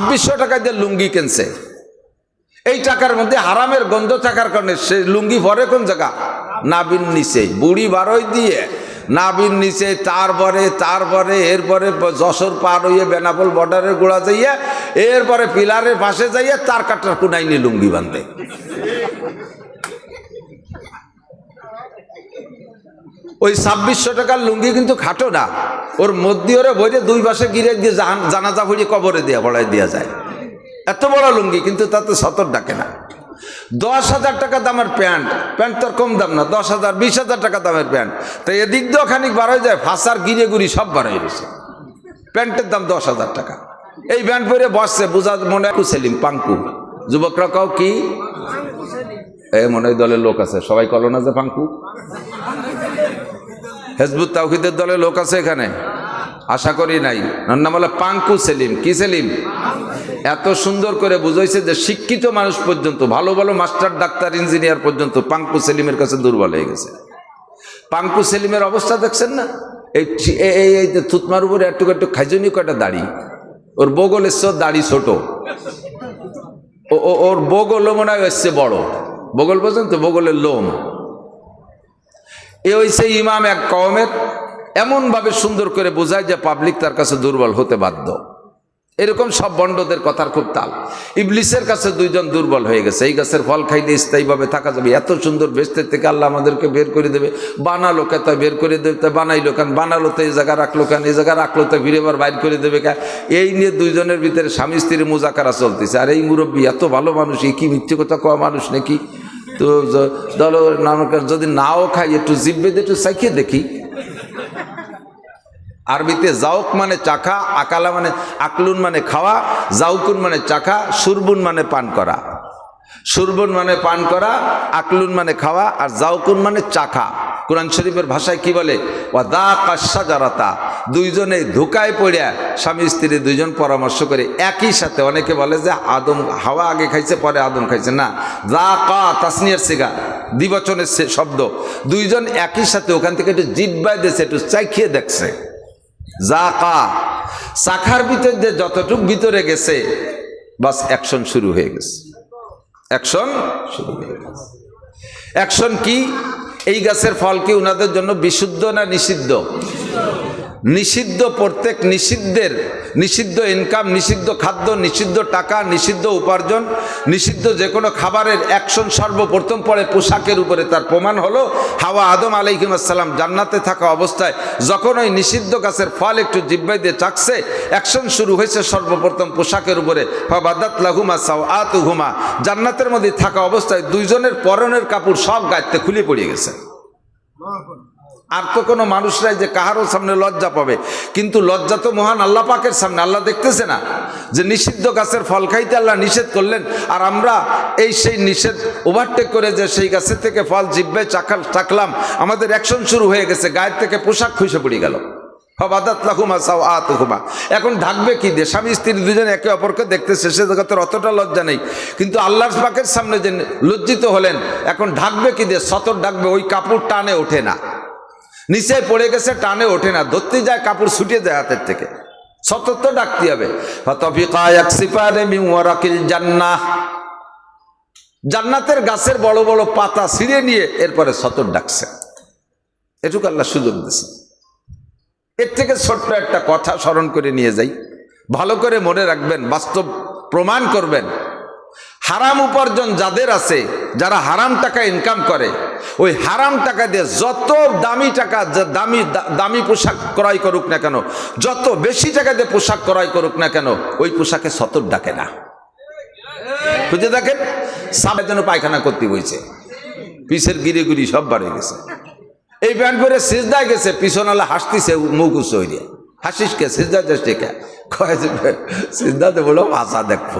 ছাব্বিশশো টাকা দিয়ে লুঙ্গি কিনছে। এই টাকার মধ্যে হারামের গন্ধ থাকার কারণে সে লুঙ্গি ভরে কোন জায়গা? নাবিন নিচে। বুড়ি বারোই দিয়ে নাবিন নিচে, তারপরে তারপরে, এরপরে যশোর পার হইয়ে বেনাপোল বর্ডারের গোড়া যাইয়া, এরপরে পিলারের পাশে যাইয়া তার কাটার কুনাইনি লুঙ্গি বাঁধে। ওই ছাব্বিশশো টাকার লুঙ্গি কিন্তু খাটো না। ওর মধ্যে ওরে বইরে দুই পাশে গিরে দিয়ে জানাজা ভরিয়ে কবরে দেওয়া বড়াই দেওয়া যায়। এত বড় লুঙ্গি, কিন্তু তাতে সতর ডাকে না। দশ হাজার টাকা দামের প্যান্ট প্যান্ট তো আর কম দাম না, দশ হাজার, বিশ হাজার টাকা দামের প্যান্ট। তো এদিক দিয়েও খানিক বার হয়ে যায়, ফাঁসার গিরে গুড়ি সব বার গেছে প্যান্টের দাম দশ হাজার টাকা। এই প্যান্ট পরে বসছে, বুঝা মনে হয় সেলিম পাঙ্কু। যুবকরা কাউ কি? এ মনে হয় দলের লোক আছে, সবাই কলো না যে পাঙ্কু? হেজবুত তাওহিদের দলের লোক আছে এখানে? আশা করি নাই। নাম বলে পাঙ্কু সেলিম। কি সেলিম? এত সুন্দর করে বুঝাইছে যে শিক্ষিত মানুষ পর্যন্ত, ভালো ভালো মাস্টার, ডাক্তার, ইঞ্জিনিয়ার পর্যন্ত পাঙ্কু সেলিমের কাছে দুর্বল হয়ে গেছে। পাঙ্কু সেলিমের অবস্থা দেখছেন না? এই এই- থুতমার উপরে একটু একটু খাইজনি কয়টা দাড়ি? ওর বগল এসছে দাড়ি ছোট। ও ওর বগলও মনে হয় এসছে বড়। বগল পর্যন্ত বগলের লোম। এ হইছে ইমাম এক কওমের এমনভাবে সুন্দর করে বোঝায় যে পাবলিক তার কাছে দুর্বল হতে বাধ্য। এরকম সব বন্ডদের কথার খুব তাল। ইবলিসের কাছে দুইজন দুর্বল হয়ে গেছে। এই গাছের ফল খাইলে স্থায়ীভাবে থাকা যাবে। এত সুন্দর বেস্তের থেকে আল্লাহ আমাদেরকে বের করে দেবে। বানালো কে তাই বের করে দেবে, তাই বানাইলো কেন? বানালো তো এই জায়গা রাখল কেন? এই জায়গা রাখল তো ফিরে আবার বাইর করে দেবে কেন? এই নিয়ে দুইজনের ভিতরে স্বামী স্ত্রীর মোজাকারা চলতেছে। আর এই মুরব্বী এত ভালো মানুষ এই কি মিথ্যে কথা কওয়া মানুষ নাকি? তো য- দল নামক যদি নাও খাই, একটু জিব্বে একটু চাইখিয়ে দেখি। আরবিতে জাউক মানে চাখা, আকালা মানে আকলুন মানে খাওয়া জাউকুন মানে চাখা, সুরবুন মানে পান করা। সুরবুন মানে পান করা, আকলুন মানে খাওয়া, আর জাউকুন মানে চাখা। কোরআন শরীফের ভাষায় কি বলে? ও দা কাশা জারাতা দুইজনে ধোকায় পড়িয়া স্বামী স্ত্রী দুইজন পরামর্শ করে একই সাথে অনেকে বলে যে আদম হাওয়া আগে খাইছে, পরে আদম খাইছে। না দা কা তাসনিয়ার সিগা সে- শব্দ। দুইজন একই সাথে ওখান থেকে একটু জিব্বাই দিয়েছে, একটু চাইখিয়ে দেখছে। যা কা শাখার ভিতর যে যতটুক ভিতরে গেছে, বাস অ্যাকশন শুরু হয়ে গেছে। অ্যাকশন শুরু হয়ে গেছে। অ্যাকশন কি? এই গাছের ফল কি উনাদের জন্য বিশুদ্ধ না নিষিদ্ধ? নিষিদ্ধ প্রত্যেক নিষিদ্ধের, নিষিদ্ধ ইনকাম নিষিদ্ধ খাদ্য, নিষিদ্ধ টাকা, নিষিদ্ধ উপার্জন, নিষিদ্ধ যে কোনো খাবারের অ্যাকশন সর্বপ্রথম পরে পোশাকের উপরে। তার প্রমাণ হলো, হাওয়া আদম আলাইহিম আসসালাম জান্নাতে থাকা অবস্থায় যখন ওই নিষিদ্ধ গাছের ফল একটু জিব্বাই দিয়ে চাকছে অ্যাকশন শুরু হয়েছে সর্বপ্রথম পোশাকের উপরে। বাদাত লাহুমা সাও আত হুমা জান্নাতের মধ্যে থাকা অবস্থায় দুইজনের পরনের কাপড় সব গাইতে খুলে পড়ে গেছে। আর তো কোনো মানুষরাই যে কাহারও সামনে লজ্জা পাবে। কিন্তু লজ্জা তো মহান আল্লাহ পাকের সামনে, আল্লাহ দেখতেছে না। যে নিষিদ্ধ গাছের ফল খাইতে আল্লাহ নিষেধ করলেন, আর আমরা এই সেই নিষেধ ওভারটেক করে যে সেই গাছের থেকে ফল জিব্বে চাকাল চাকলাম আমাদের অ্যাকশন শুরু হয়ে গেছে, গায়ের থেকে পোশাক খুঁজে পড়ে গেল। এখন ঢাকবে কি দিয়ে? স্বামী স্ত্রী দুজন একে অপরকে দেখতে শেষে জগতের অতটা লজ্জা নেই। কিন্তু আল্লাহর পাকের সামনে যে লজ্জিত হলেন, এখন ঢাকবে কি দিয়ে? সতর ঢাকবে, ওই কাপড় টানে ওঠে না। নিচে পড়ে গেছে, টানে ওঠে না। ধরতে যায়, কাপড় ছুটিয়ে যায় হাতের থেকে। সতর্ক ডাকতে হবে। জান্নাতের গাছের বড় বড় পাতা ছিঁড়ে নিয়ে এরপরে সতর ডাকছে। এটুকু আল্লাহ সুযোগ দিছে এর থেকে ছোট্ট একটা কথা স্মরণ করে নিয়ে যাই। ভালো করে মনে রাখবেন, বাস্তব প্রমাণ করবেন। হারাম উপার্জন যাদের আছে যারা হারাম টাকা ইনকাম করে ওই হারাম টাকা দিয়ে যত দামি টাকা দামি দামি পোশাক ক্রয় করুক না কেন যত বেশি টাকা দিয়ে পোশাক ক্রয় করুক না কেন ওই পোশাকে সতর ডাকে না। খুঁজে দেখেন সাবের জন্য পায়খানা করতে বইছে পিসের গিরে গুড়ি সব বাড়ে গেছে। এই প্যান্ট পরে সিজদায় গেছে পিছনালা হাসতিছে মুখ উঁচু হইলে হাসিস কে সিজদা যাচ্ছে কে কয় যে, সিজদাতে বলো ভাষা দেখব।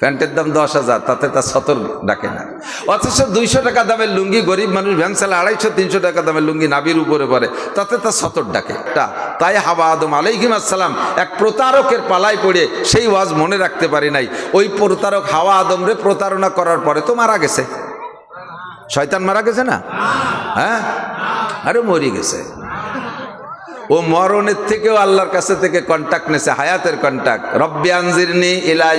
প্যান্টের দাম দশ হাজার, তাতে তার সতর ডাকে না। অথচ দুইশো টাকা দামের লুঙ্গি গরিব মানুষ ভ্যান চালে আড়াইশো, তিনশো টাকা দামের লুঙ্গি নাবির উপরে পড়ে তাতে তার সতর ডাকে। তা, তাই হাওয়া আদম আলাইহিম আসসালাম এক প্রতারকের পালায় পড়ে সেই ওয়াজ মনে রাখতে পারি নাই। ওই প্রতারক হাওয়া আদমরে প্রতারণা করার পরে তো মারা গেছে। শয়তান মারা গেছে না? হ্যাঁ? আরে মরে গেছে। ও মরণের থেকেও আল্লাহর কাছে থেকে কন্ট্যাক্ট নেছে হায়াতের কন্ট্যাক্ট রব্বি আনজিরনি ইলা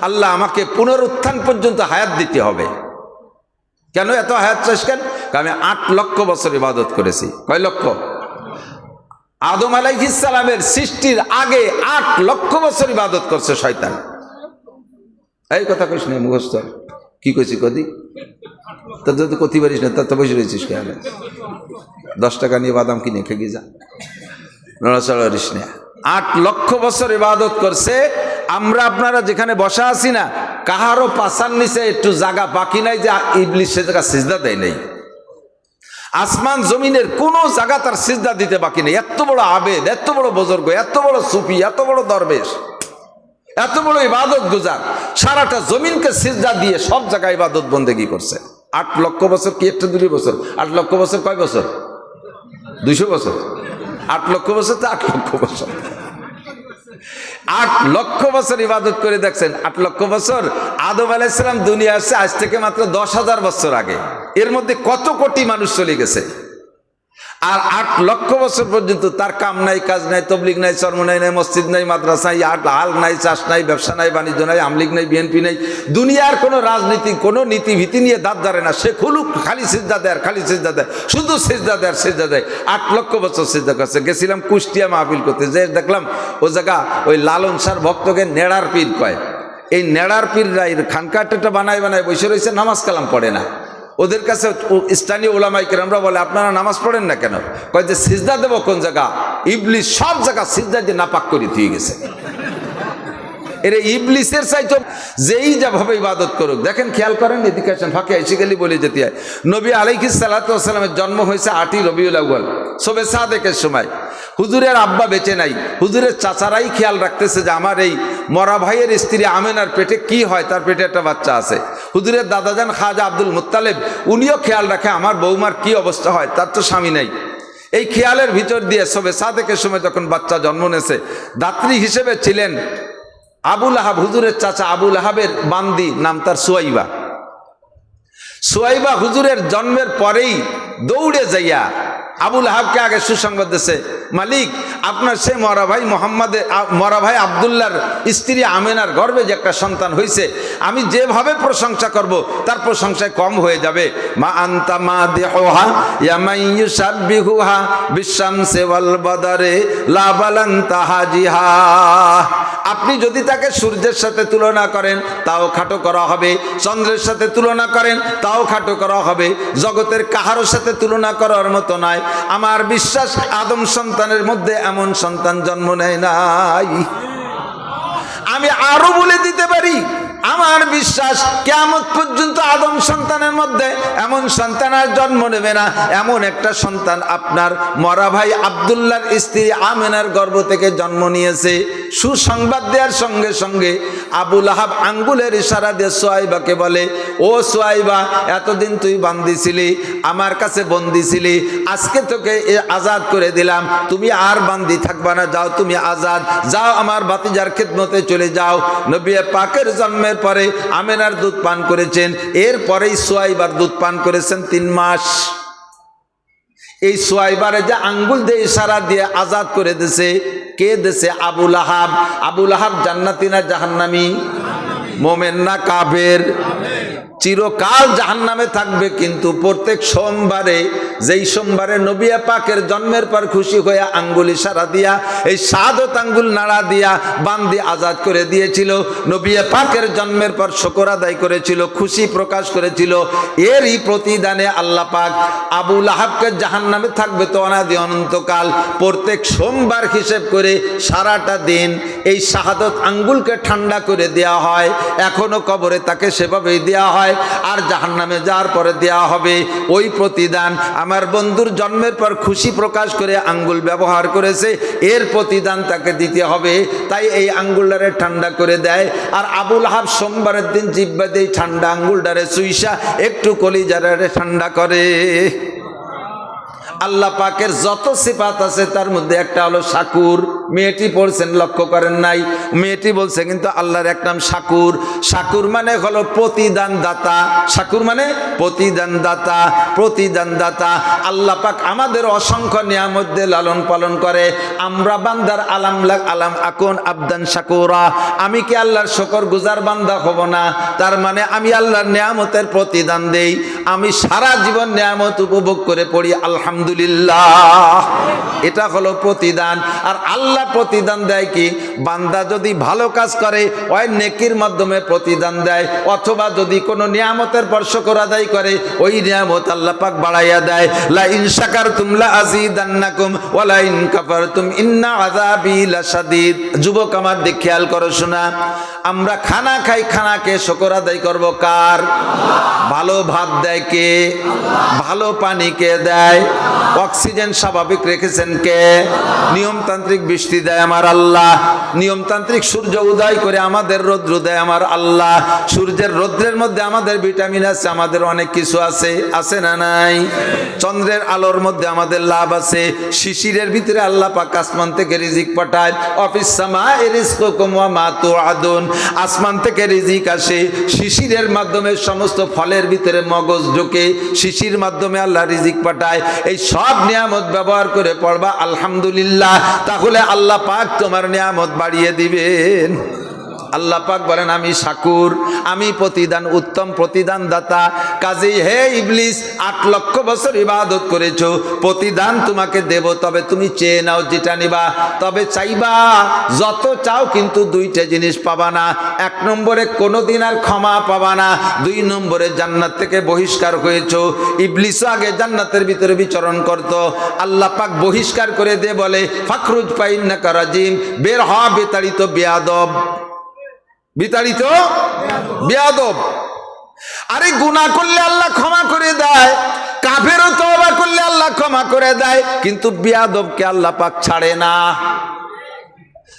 আল্লাহ আমাকে পুনরুত্থান পর্যন্ত হায়াত দিতে হবে। কেন এত হায়াত চাস কেন? আমি আট লক্ষ বছর ইবাদত করেছি। কয় লক্ষ? আদম আলাইহিসালামের সৃষ্টির আগে আট লক্ষ বছর ইবাদত করছে শয়তান। এই কথা কইস না মুখস্থ। কি কইছি কদি? তা যদি কতি পারিস না, তা তো বসে রয়েছিস কেন? দশ টাকা নিয়ে বাদাম কিনে খেয়ে যা। নড়াচড়া করিস না। আট লক্ষ বছর ইবাদত করছে, আমরা আপনারা যেখানে বসা আছি না, কাহারও পাশার নিচে একটু জায়গা বাকি নাই যে ইবলিশ সে জায়গা সিজদা দেয় নাই। আসমান জমিনের কোনো জায়গা তার সিজদা দিতে বাকি নেই। এত বড় আবেদ, এত বড় বজর্গ, এত বড় সুফি, এত বড় দরবেশ, এত বড় ইবাদত গুজার। সারাটা জমিনকে সিজদা দিয়ে সব জায়গায় ইবাদত বন্দেগি করছে। আট লক্ষ বছর কি একটা দুই বছর? আট লক্ষ বছর কয় বছর? দুইশো বছর। আট লক্ষ বছর তো আট লক্ষ বছর। আট লক্ষ বছর ইবাদত করে দেখছেন। আট লক্ষ বছর আদম আলাইসালাম দুনিয়া আসছে আজ থেকে মাত্র দশ হাজার বছর আগে। এর মধ্যে কত কোটি মানুষ চলে গেছে? আর আট লক্ষ বছর পর্যন্ত তার কাম নাই, কাজ নাই, তবলিগ নাই, চর্ম নাই নাই, মসজিদ নাই, মাদ্রাসা নাই, আট হাল নাই, চাষ নাই, ব্যবসা নাই, বাণিজ্য নাই আমলিগ নাই, বিএনপি নাই, দুনিয়ার কোনো রাজনীতি, কোনো নীতি ভীতি নিয়ে দাঁত ধরে না। সে খুলুক, খালি সিজদা দেয় খালি সিজদা দেয়, শুধু সিজদা দেয় সিজদা দেয়। আট লক্ষ বছর সিজদা করছে। গেছিলাম কুষ্টিয়া মাহফিল করতে, যে দেখলাম, ও জায়গা, ওই লালন সার ভক্তকে নেড়ার পীর কয়। এই নেড়ার পীররা এর খানকাটা বানায় বানায়, বসে রয়েছে, নামাজ কালাম পড়ে না। ওদের কাছে স্থানীয় ওলামাই কেরামরা বলে, আপনারা নামাজ পড়েন না কেন? কয় যে, সিজদা দেবো কোন জায়গা? ইবলিশ সব জায়গা সিজদা দিয়ে নাপাক করে দিয়ে গেছে। এর ইবলিসের চাইতো যেই যাভাবে ইবাদত করুক, দেখেন খেয়াল করেন এদিকে আসেন, ফাঁকে এসে গেলি বলে যেতে হয়। নবী আলাইকি সালাতামের জন্ম হয়েছে আটই রবিউল আউ্বাল সবে সাদেকের সময়। হুজুরের আব্বা বেঁচে নাই। হুজুরের চাচারাই খেয়াল রাখতেছে যে, আমার এই মরা ভাইয়ের স্ত্রী আমেনার পেটে কি হয়? তার পেটে একটা বাচ্চা আছে। হুজুরের দাদা দাদাজান খাজা আব্দুল মুত্তালেব, উনিও খেয়াল রাখে আমার বৌমার কি অবস্থা হয়, তার তো স্বামী নাই। এই খেয়ালের ভিতর দিয়ে সবে সাদেকের সময় যখন বাচ্চা জন্ম নেছে, দাত্রী হিসেবে ছিলেন আবুল আহাব হুজুরের চাচা আবুল আহাবের বান্দি, নাম তার সোয়াইবা। সোয়াইবা হুজুরের জন্মের পরেই দৌড়ে যাইয়া আবুল আহাবকে আগে সুসংবাদ দিছে, মালিক, আপনার সে মরা ভাই মোহাম্মদের আ- মরা ভাই আবদুল্লার স্ত্রী আমেনার গর্বে যে একটা সন্তান হয়েছে আমি যেভাবে প্রশংসা করব, তার প্রশংসায় কম হয়ে যাবে। মা আন্তা মা দেহা ইয়ামাইয়ু সাব্বিহুহা বিশামসে ওয়াল বাদারে লাবালান তাহাজিহা আপনি যদি তাকে সূর্যের সাথে তুলনা করেন, তাও খাটো করা হবে। চন্দ্রের সাথে তুলনা করেন, তাও খাটো করা হবে। জগতের কাহারোর সাথে তুলনা করার মতো নয় আমার বিশ্বাস, আদম সন্তানের মধ্যে এমন সন্তান জন্ম নেয় নাই। আমি আরও বলে দিতে পারি আমার বিশ্বাস কেমন পর্যন্ত আদম সন্তানের মধ্যে এমন সন্তান আর জন্ম নেবে না। এমন একটা সন্তান আপনার মরা ভাই আবদুল্লার স্ত্রী আমেনার গর্ভ থেকে জন্ম নিয়েছে। সুসংবাদ দেওয়ার সঙ্গে সঙ্গে আবুল আহাব আঙ্গুলের ইশারা দিয়ে সোয়াইবাকে বলে, ও সোয়াইবা, এতদিন তুই বান্দি ছিলি, আমার কাছে বন্দি ছিলি, আজকে তোকে এ আজাদ করে দিলাম। তুমি আর বান্দি থাকবা না, যাও তুমি আজাদ, যাও আমার বাতিজার খেদমতে চলে যাও। নবী পাকের জন্মের পরে আমেনার দুধ পান করেছেন এরপরেই সোয়াইবার দুধ পান করেছেন তিন মাস। এই সোয়াইবারে যে আঙ্গুল দিয়ে ইশারা দিয়ে আজাদ করে দিছে, কে দেশে আবুল আহাব আবুল আহাব জান্নাতি না জাহান্নামি? মোমেন না কাবের চিরকাল জাহান্নামে থাকবে, কিন্তু প্রত্যেক সোমবারে যেই সোমবারে নবিয়া পাকের জন্মের পর খুশি হয়ে আঙ্গুল ইশারা দিয়া, এই সাদত আঙ্গুল নাড়া দিয়া বান্দি আজাদ করে দিয়েছিল। নবিয়া পাকের জন্মের পর শকর আদায় করেছিল, খুশি প্রকাশ করেছিল। এরই প্রতিদানে আল্লাহ পাক আবুল আহাবকে জাহান্নামে থাকবে তো অনাদি অনন্তকাল। প্রত্যেক সোমবার হিসেব করে সারাটা দিন এই শাহাদত আঙ্গুলকে ঠান্ডা করে দেয়া হয়। এখনও কবরে তাকে সেভাবেই দেয়া হয়। আর জাহান্নামে যাওয়ার পরে দেয়া হবে। ওই প্রতিদান আমার বন্ধুর জন্মের পর খুশি প্রকাশ করে আঙ্গুল ব্যবহার করেছে, এর প্রতিদান তাকে দিতে হবে। তাই এই আঙ্গুলটারে ঠান্ডা করে দেয়। আর আবুল হাব সোমবারের দিন জিব্বা দিয়ে ঠান্ডা আঙ্গুলটারে সুইসা একটু কলিজারে ঠান্ডা করে। আল্লাহ পাকের যত সিফাত আছে তার মধ্যে একটা হলো শাকুর। মেয়েটি পড়ছেন, লক্ষ্য করেন নাই। মেয়েটি বলছে কিন্তু আল্লাহর এক নাম শাকুর। শাকুর মানে হলো প্রতিদান দাতা শাকুর মানে প্রতিদান দাতা প্রতিদান দাতা আল্লাহ পাক আমাদের অসংখ্য নিয়ামত দিয়ে লালন পালন করে। আমরা বান্দার আলাম লাগ আলাম আকুন আবদান শাকুরা। আমি কি আল্লাহর শকর গুজার বান্দা হব না? তার মানে আমি আল্লাহর নিয়ামতের প্রতিদান দেই। আমি সারা জীবন নিয়ামত উপভোগ করে পড়ি, আলহামদুলিল্লাহ। এটা হলো প্রতিদান। আর আল্লাহ প্রতিদান দেয় কি? বান্দা যদি ভালো কাজ করে, ওই নেকির মাধ্যমে প্রতিদান দেয়, অথবা যদি কোনো নিয়ামতের পর শকর আদায় করে, ওই নিয়ামত আল্লাহ পাক বাড়াইয়া দেয়। লা ইন শাকারতুম লা আযীদান্নাকুম ওয়া লা ইন কাফারতুম ইন্না আযাবি লাশাদীদ। যুবক আমার দিক খেয়াল করো শোনা। আমরা খানা খাই, খানাকে শকর আদায় করব কার? ভালো ভাত দেয় কে? ভালো পানি কে দেয়? অক্সিজেন স্বাভাবিক রেখেছেন কে? নিয়মতান্ত্রিক বৃষ্টি দেয় আমার আল্লাহ। নিয়মতান্ত্রিক সূর্য উদয় করে আমাদের রৌদ্র দেয় আমার আল্লাহ। সূর্যের রৌদ্রের মধ্যে আমাদের ভিটামিন আছে, আমাদের অনেক কিছু আছে। আছে না নাই? চন্দ্রের আলোর মধ্যে আমাদের লাভ আছে। শিশিরের ভিতরে আল্লাহ পাক আসমান থেকে রিজিক পাঠায়। অফিস সামা এরিসকম মা তুআদুন। আসমান থেকে রিজিক আসে। শিশিরের মাধ্যমে সমস্ত ফলের ভিতরে মগজ ঢোকে। শিশির মাধ্যমে আল্লাহ রিজিক পাঠায়। এই সব নিয়ামত ব্যবহার করে পড়বা আলহামদুলিল্লাহ তাহলে আল্লাহ পাক তোমার নিয়ামত বাড়িয়ে দিবেন। আল্লাহ পাক বলেন, আমি শাকুর আমি প্রতিদান, উত্তম প্রতিদান দাতা কাজেই হে ইবলিস, আট লক্ষ বছর ইবাদত করেছ, প্রতিদান তোমাকে দেব, তবে তুমি চেয়ে নাও যেটা নিবা, তবে চাইবা, যত চাও কিন্তু দুইটা জিনিস পাবা না। এক নম্বরে কোনোদিন আর ক্ষমা পাবা না, দুই নম্বরে জান্নাত থেকে বহিষ্কার হয়েছো। ইবলিসও আগে জান্নাতের ভিতরে বিচরণ করত। আল্লাহ পাক বহিষ্কার করে দে বলে ফাকরুজ পাইন না কারাজিম বের হ, বেতাড়িত বেয়াদব। বিতাড়িত? বেয়াদব। আরে গুণা করলে আল্লাহ ক্ষমা করে দেয়, কাফেরও তবা করলে আল্লাহ ক্ষমা করে দেয়, কিন্তু বেয়াদবকে আল্লাহ পাক ছাড়ে না।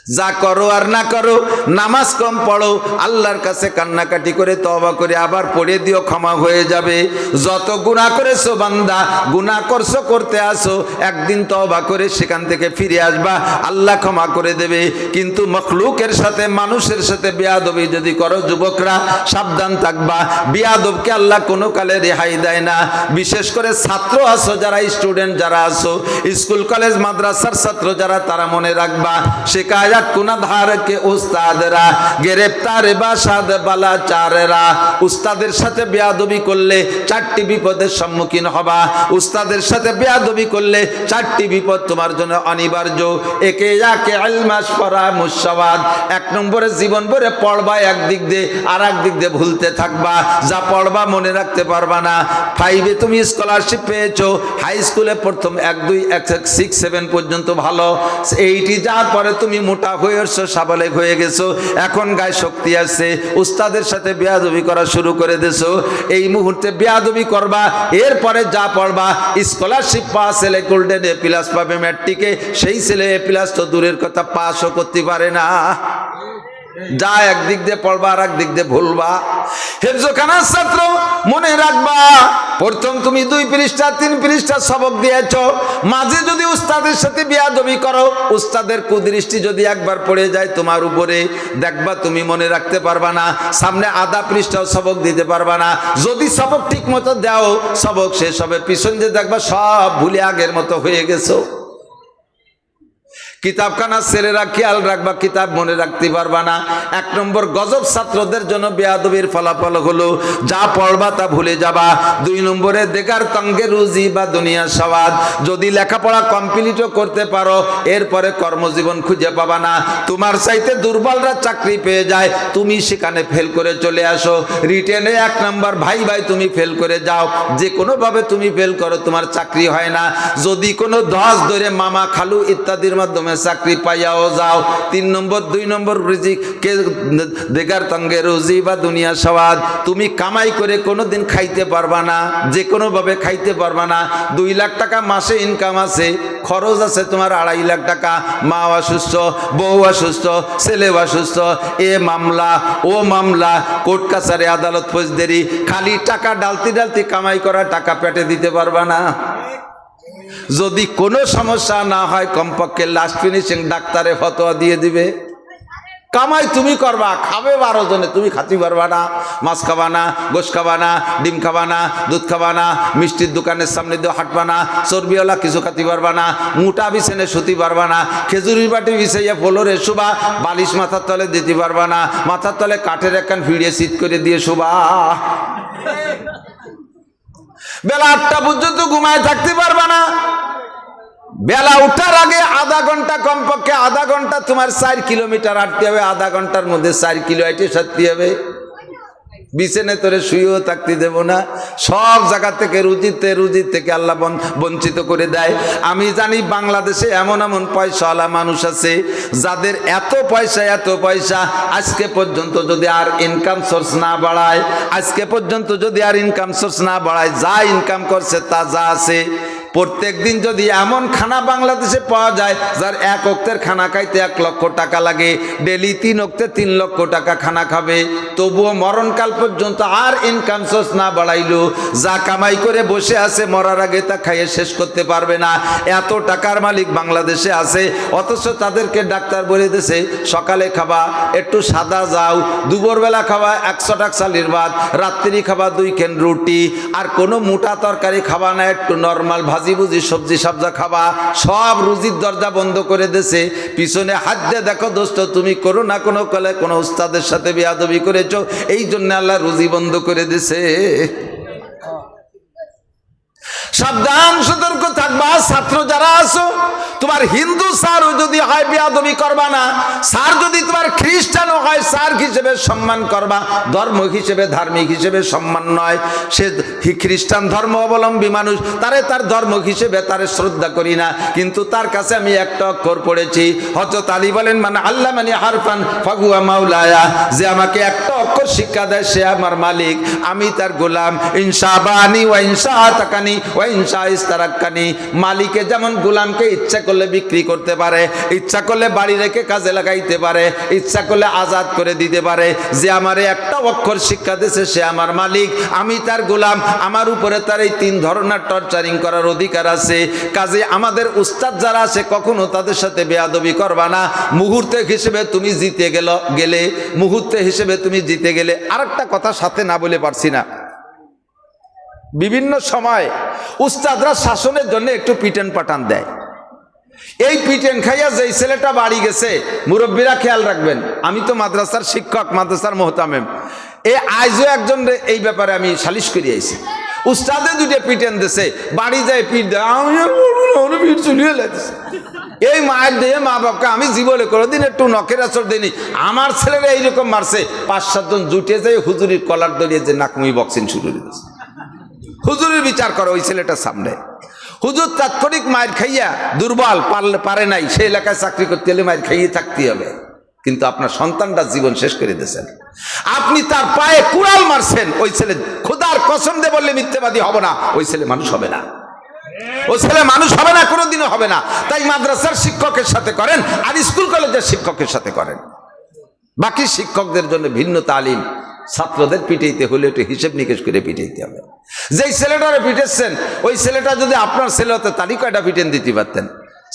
যা করো আর না করো, নামাজ কম পড়ো, আল্লাহর কাছে কান্নাকাটি করে তবা করে আবার পড়ে দিও, ক্ষমা হয়ে যাবে। যত গুণা করেছ বান্দা গুণা করছ, করতে আসো, একদিন তবা করে সেখান থেকে ফিরে আসবা, আল্লাহ ক্ষমা করে দেবে। কিন্তু মখলুকের সাথে, মানুষের সাথে বেয়াদবি যদি করো, যুবকরা, সাবধান থাকবা। বেয়াদবকে আল্লাহ কোনো কালে রেহাই দেয় না। বিশেষ করে ছাত্র আসো যারা স্টুডেন্ট যারা আসো স্কুল কলেজ মাদ্রাসার ছাত্র যারা, তারা মনে রাখবা শিকায়ত কুনা ধারকে উস্তাদরা উস্তাদের সাথে বেয়াদবি করলে চারটি বিপদের সম্মুখীন হবা। উস্তাদের সাথে বেয়াদবি করলে চারটি বিপদ তোমার জন্য অনিবার্য। একে যাকে আলমাস পড়া মুসাবাদ এক নম্বরে জীবন ভরে পড়বা একদিক দিয়ে আর এক দিক দিয়ে ভুলতে থাকবা। যা পড়বা মনে রাখতে পারবা না। ফাইভে তুমি স্কলারশিপ পেয়েছ। হাই স্কুলে প্রথম এক, দুই, এক সিক্স সেভেন পর্যন্ত ভালো। এইটি যাওয়ার পরে তুমি মোটা হয়ে এসছো সাবালেক হয়ে গেছো, এখন গায়ে শক্তি আছে, উস্তাদের সাথে বেয়াদবি করা শুরু করে দিছো, এই মুহূর্তে বেয়াদবি করবা, এরপরে যা পড়বা স্কলারশিপ পাওয়া ছেলে গোল্ডেন এ প্লাস পাবে ম্যাট্রিকে সেই ছেলে এ প্লাস তো দূরের কথা পাশও করতে পারে না। যা একদিক দিয়ে পড়বা আর একদিক দিয়ে ভুলবা। হেফজোখানার ছাত্র, মনে রাখবা, প্রথম তুমি দুই পৃষ্ঠা, তিন পৃষ্ঠা সবক দিয়েছ। মাঝে যদি উস্তাদের সাথে বিয়াদবি করো, উস্তাদের কুদৃষ্টি যদি একবার পড়ে যায় তোমার উপরে, দেখবা তুমি মনে রাখতে পারবা না, সামনে আধা পৃষ্ঠাও সবক দিতে পারবা না। যদি সবক ঠিক মতো দাও, সবক শেষ হবে। পিছন যে দেখবা সব ভুলে আগের মতো হয়ে গেছো। কিতাবখানা ছেলেরা খেয়াল রাখবা, কিতাব মনে রাখতে পারবা না। এক নম্বর, গজব ছাত্রদের জন্য বেয়াদবির ফলাফল হলো, যা পড়বা তা ভুলে যাবা। দুই নম্বরে দেখার তঙ্গে রুজি বা দুনিয়া সবাদ যদি লেখাপড়া কমপ্লিটও করতে পারো, এরপরে কর্মজীবন খুঁজে পাবা না। তোমার চাইতে দুর্বলরা চাকরি পেয়ে যায়, তুমি সেখানে ফেল করে চলে আসো। রিটেনে এক নম্বর, ভাই ভাই তুমি ফেল করে যাও। যে কোনোভাবে তুমি ফেল করো, তোমার চাকরি হয় না। যদি কোনো ধস ধরে মামা, খালু ইত্যাদির মাধ্যমে চাকরি পাইয়াও যাও। তিন নম্বর, দুই নম্বর রিজিক, কে দেখার তঙ্গে রুজি বা দুনিয়া সবাদ তুমি কামাই করে কোনো দিন খাইতে পারবা না যে কোনোভাবে খাইতে পারবা না। দুই লাখ টাকা মাসে ইনকাম আছে, খরচ আছে তোমার আড়াই লাখ টাকা। মা অসুস্থ, বউ অসুস্থ ছেলে অসুস্থ। এ মামলা, ও মামলা, কোর্ট কাছারি আদালত ফৌজদারি। খালি টাকা ডালতি ডালতি কামাই করা টাকা পেটে দিতে পারবা না। যদি কোনো সমস্যা না হয়, কমপক্ষে লাস্ট ফিনিশিং ডাক্তারে ফতোয়া দিয়ে দিবে। কামাই তুমি করবা, খাবে বারো জনে, তুমি খাতি পারবা না। মাছ খাবা না, গোশ খাবা না, ডিম খাবা না, দুধ খাবা না, মিষ্টির দোকানের সামনে দিয়ে হাঁটবা না, চর্বিওয়ালা কিছু খাতি পারবা না, মোটা বিছানে শুতি পারবা না, খেজুরির বাটি বিছাইয়া ফলোরে শোভা বালিশ মাথার তলে দিতে পারবা না, মাথার তলে কাঠের একখান ভিড়িয়ে শীত করে দিয়ে শোভা বেলা আটটা পর্যন্ত ঘুমায় থাকতে পারবা না। বেলা উঠার আগে আধা ঘণ্টা কমপক্ষে আধা ঘণ্টা তোমার চার কিলোমিটার হাঁটতে হবে, আধা ঘণ্টার মধ্যে চার কিলো হাঁটে সারতে হবে। বিছানে তোরে শুয়েও থাকতে দেব না। সব জায়গা থেকে রুজিতে রুজির থেকে আল্লাহ বঞ্চিত করে দেয়। আমি জানি বাংলাদেশে এমন এমন পয়সাওয়ালা মানুষ আছে, যাদের এত পয়সা এত পয়সা আজকে পর্যন্ত যদি আর ইনকাম সোর্স না বাড়ায়, আজকে পর্যন্ত যদি আর ইনকাম সোর্স না বাড়ায়, যা ইনকাম করছে তা যা আছে প্রত্যেক দিন যদি এমন খানা বাংলাদেশে পাওয়া যায়, যার এক অক্তের খানা খাইতে এক লক্ষ টাকা লাগে, ডেলি তিন অক্তে তিন লক্ষ টাকা খানা খাবে, তবুও মরণকাল পর্যন্ত আর ইনকাম সোর্স না বাড়াইলো, যা কামাই করে বসে আছে, মরার আগে তা খাইয়ে শেষ করতে পারবে না। এত টাকার মালিক বাংলাদেশে আছে, অথচ তাদেরকে ডাক্তার বলে দিয়েছে সকালে খাবা, একটু সাদা যাও, দুপুরবেলা খাবা একশো টাকা চালির ভাত, রাত্রি খাবা দুই কেন রুটি, আর কোনো মোটা তরকারি খাবা না, একটু নর্মাল ভাজি ভুজি সবজি সবজা খাবা, সব রুজির দরজা বন্ধ করে দেছে। পিছনে হাত দিয়ে দেখো দোস্ত, তুমি করো না কোনো কলে, কোনো উস্তাদের সাথে বেয়াদবি করেছ, এই জন্য আল্লাহ রুজি বন্ধ করে দিছে। সাবধান, সতর্ক থাকবা, ছাত্র যারা আছো, তোমার হিন্দু স্যারও যদি হয় বেয়াদবি করবা না, স্যার যদি তোমার হয় হিসেবে সম্মান করবা ধর্ম হিসেবে ধার্মিক হিসেবে সম্মান নয়। সে খ্রিস্টান ধর্ম অবলম্বী মানুষ, তারে তার ধর্ম হিসেবে তারে শ্রদ্ধা করি না। কিন্তু তার কাছে আমি একটা অক্ষর পড়েছি হজরত আলী বলেন মানে আল্লাহ মানে হারফান ফাগুয়া মাউলায়া যে আমাকে একটা অক্ষর শিক্ষা দেয়, সে আমার মালিক। আমি তার গোলাম ইনসা বানি ওয়া ইনসা তাকানি ওয়া ইনসা ইস্তারাক্কানি মালিকে যেমন গোলামকে ইচ্ছা করলে বিক্রি করতে পারে, ইচ্ছা করলে বাড়ি রেখে কাজে লাগাইতে পারে, ইচ্ছা করলে আজাদ করে দিতে পারে যে আমার একটা অক্ষর শিক্ষা দিয়েছে, সে আমার মালিক, আমি তার গোলাম, আমার উপরে তার এই তিন ধরনের টর্চারিং করার অধিকার আছে। কাজে আমাদের উস্তাদ যারা আছে, কখনো তাদের সাথে বেয়াদবি করবা না। মুহূর্তে হিসেবে তুমি জিতে গেল, গেলে, মুহূর্তে হিসেবে তুমি জিতে গেলে, আরেকটা কথা সাথে না বলে পারছি না। বিভিন্ন সময় উস্তাদরা শাসনের জন্য একটু পিটেন পাটান দেয়। এই পিটেন খাইয়া যেই ছেলেটা বাড়ি গেছে, মুরব্বীরা খেয়াল রাখবেন, আমি তো মাদ্রাসার শিক্ষক, মাদ্রাসার মোহতামেম। এ আজও একজন এই ব্যাপারে আমি সালিশ করে আইছি। উস্তাদে দুটো পিটেন দেছে, বাড়ি যায় পিট দেয়, আমি পিঠ চুলিয়ে এই মায়ের দিয়ে মা বাপকে আমি জীবনে কোনোদিন একটু নখের আসর দিইনি। আমার ছেলেরা এইরকম মারছে, পাঁচ সাতজন জুটে যায় হুজুরির কলার দড়িয়ে যে নাকমি বক্সিং শুরু করেছে হুজুরের বিচার করো, ওই ছেলেটার সামনে। হুজুর তাৎক্ষণিক মায়ের খাইয়া দুর্বল পারলে পারে নাই, সেই এলাকায় চাকরি করতে হলে মায়ের খাইয়ে থাকতে হবে। কিন্তু আপনার সন্তানটা জীবন শেষ করে দিয়েছেন। আপনি তার পায়ে কুড়াল মারছেন, ওই ছেলে খুদার কসম দে বললে মিথ্যেবাদী হবে না, ওই ছেলে মানুষ হবে না। ওই ছেলে মানুষ হবে না, কোনোদিনও হবে না। তাই মাদ্রাসার শিক্ষকের সাথে করেন আর স্কুল কলেজের শিক্ষকের সাথে করেন। বাকি শিক্ষকদের জন্য ভিন্ন তালিম। ছাত্রদের পিটাইতে হলে একটু হিসেব নিকেশ করে পিটাইতে হবে। যেই ছেলেটারে পিটেছেন ওই ছেলেটা যদি আপনার ছেলে হতো তারই কয়টা পিটেন দিতে পারতেন?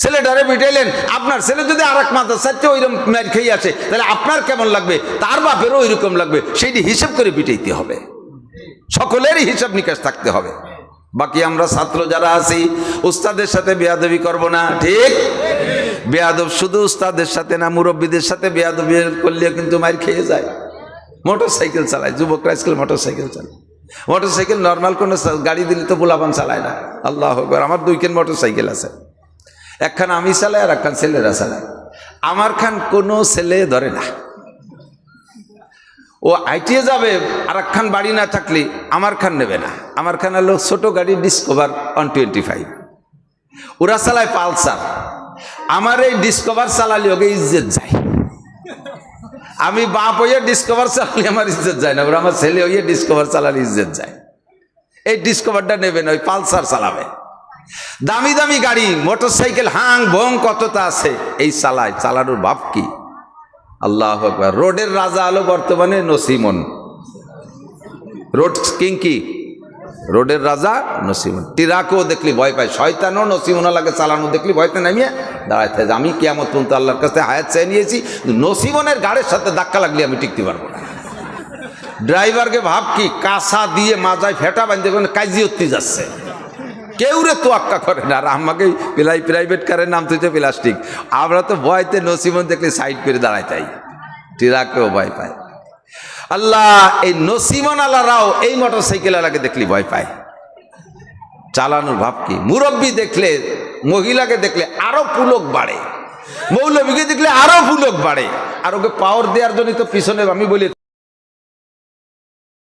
ছেলেটারে পিটাইলেন, আপনার ছেলে যদি আর এক মাথার সাথে ওইরকম ম্যার খেয়ে আছে তাহলে আপনার কেমন লাগবে? তার বাপেরও ওইরকম লাগবে, সেইটি হিসেব করে পিটাইতে হবে। সকলেরই হিসাব নিকাশ থাকতে হবে। বাকি আমরা ছাত্র যারা আছি, উস্তাদের সাথে বেয়াদবি করব না, ঠিক? বেয়াদব শুধু উস্তাদের সাথে না, মুরব্বীদের সাথে বেয়াদবি করলে কিন্তু মার খেয়ে যায়। মোটর সাইকেল চালায়, যুবকরা আজকাল মোটর সাইকেল চালায়। মোটর সাইকেল নর্মাল কোনো গাড়ি দিলে তো পোলাপান চালায় না। আল্লাহ আকবার, আমার দুইখান মোটর সাইকেল আছে। একখান আমি চালাই আর একখান ছেলেরা চালায়। আমার খান কোনো ছেলে ধরে না। ও আইটিয়ে যাবে, আর একখান বাড়ি না থাকলে আমার খান নেবে না। আমার খান হলো ছোট গাড়ি ডিসকভার ওয়ান টোয়েন্টি ফাইভ ওরা চালায় পালসার। আমার এই ডিসকভার চালালে ওকে ইজ্জত যায়। আমি বাপ হইয়ে ডিসকভার চালালে আমার ইজ্জত যায় না ওরা আমার ছেলে হইয়ে ডিসকভার চালালে ইজ্জত যায়। এই ডিসকভারটা নেবেন, ওই পালসার চালাবে। দামি দামি গাড়ি মোটর সাইকেল হাং ভং কতটা আছে, এই চালায়, চালানোর বাপ কি? আল্লাহ রোডের রাজা আলো বর্তমানে নসিমন। রোড কিং কি? রোডের রাজা নসিমন। টিরাকেও দেখলি ভয় পায়, শয়তানও নসিমনালাকে চালানো, দেখলি ভয়তে নামিয়ে দাঁড়ায় থাকে। আমি কেমন পর্যন্ত আল্লাহর কাছে হায়াত চেয়ে নিয়েছি, নসিমনের গাড়ির সাথে ধাক্কা লাগলে আমি টিকতে পারব না। ড্রাইভারকে ভাব কি, কাঁসা দিয়ে মাজায় ফেটা বাঁধতে কাজি উঠতে যাচ্ছে। কেউ রে তোয়াক্কা করে না, আর আমাকে প্রাই প্রাইভেট কারের নাম তুইছে প্লাস্টিক। আমরা তো ভয়তে নসিমন দেখলে সাইড করে দাঁড়ায় তাই। টিরাকেও ভয় পায়। আল্লাহ, এই নসিমন আল্লাহরাও এই মোটর সাইকেল আলাকে দেখলি ভয় পায়। চালানোর ভাব কি? মুরব্বী দেখলে, মহিলাকে দেখলে আরও পুলক বাড়ে। মৌলবীকে দেখলে আরও পুলক বাড়ে। আর ওকে পাওয়ার দেওয়ার জন্য তো পিছনে আমি বলি